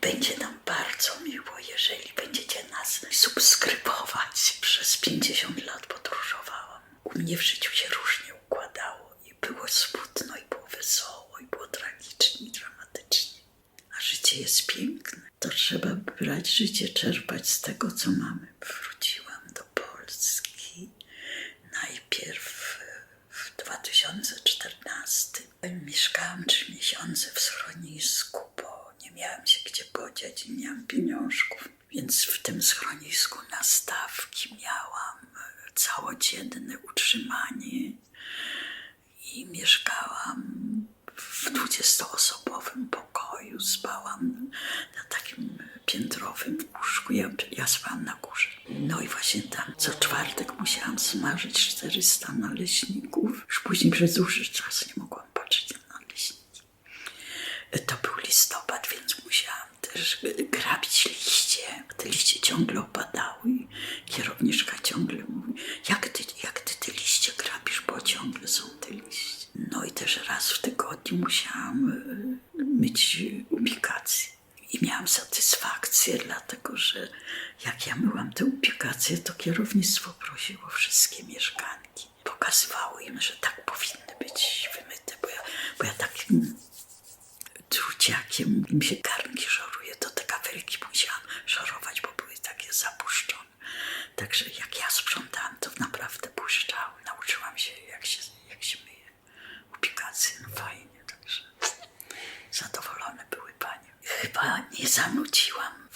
Będzie nam bardzo miło, jeżeli będziecie nas subskrybować. Przez 50 lat podróżowałam. U mnie w życiu się różnie układało i było smutno, i było wesoło, i było tragicznie, i dramatycznie. A życie jest piękne. To trzeba brać życie, czerpać z tego, co mamy. Wróciłam do Polski najpierw w 2014. Mieszkałam trzy miesiące w schronisku, miałam się gdzie podziać nie miałam pieniążków. Więc w tym schronisku na stawki miałam e, całodzienne utrzymanie i mieszkałam w dwudziestoosobowym pokoju. Spałam na takim piętrowym łóżku. Ja, ja spałam na górze. No i właśnie tam co czwartek musiałam smażyć 400 naleśników. Już później przez dłuższy czas nie mogłam patrzeć na naleśniki. To był listopad, więc musiałam też grabić liście. Te liście ciągle opadały i kierowniczka ciągle mówi, jak ty, jak ty te liście grabisz, bo ciągle są te liście. No i też raz w tygodniu musiałam y, myć ubikację. I miałam satysfakcję, dlatego że jak ja myłam te ubikacje, to kierownictwo prosiło wszystkie mieszkanki. Pokazywało im, że tak powinny być wymyte, bo ja, bo ja takim truciakiem im się garnki szoruje, to te kafelki musiałam szorować, bo były takie zapuszczone. Także jak ja sprzątałam, to naprawdę błyszczały. Nauczyłam się, jak się, jak się myje ubikacje. No fajnie, także zadowolone były panie. Chyba nie zanudziłam